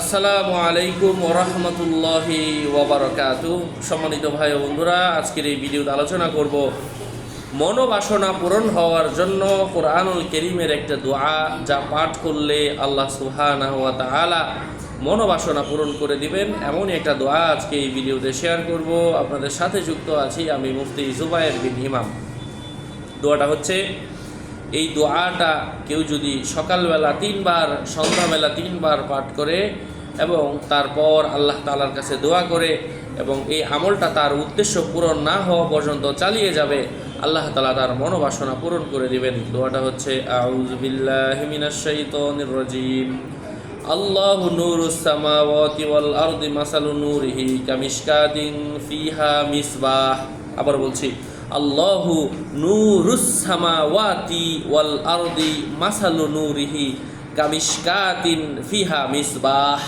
আসসালামু আলাইকুম ওরহমতুল্লাহি ওবরকাত সম্মানিত ভাই বন্ধুরা, আজকের এই ভিডিওতে আলোচনা করব মনোবাসনা পূরণ হওয়ার জন্য কোরআনুল করিমের একটা দোয়া যা পাঠ করলে আল্লাহ ওয়া তাআলা মনোবাসনা পূরণ করে দিবেন। এমনই একটা দোয়া আজকে এই ভিডিওতে শেয়ার করব। আপনাদের সাথে যুক্ত আছি আমি মুফতি জুবায়ের বিন ইমাম। দোয়াটা হচ্ছে এই দোয়াটা কেউ যদি সকালবেলা তিনবার, সন্ধ্যাবেলা তিনবার পাঠ করে এবং তারপর আল্লাহ তালার কাছে দোয়া করে এবং এই আমলটা তার উদ্দেশ্য পূরণ না হওয়া পর্যন্ত চালিয়ে যাবে, আল্লাহ তালা তার মনোবাসনা পূরণ করে দিবেন। দোয়াটা হচ্ছে আউজবিল্লাহিমিনাশাইতানির রাজিম। আল্লাহ নূরুস সামাওয়াতি ওয়াল আরদি মাসালু নূরিহি কামিশকাতিন ফিহা মিসবাহ। আবার বলছি আল্লাহু নুরুসামাওয়াতি ওয়াল আরদি মাসালু নুরিহি কামিশকাতিন ফিহা মিসবাহ।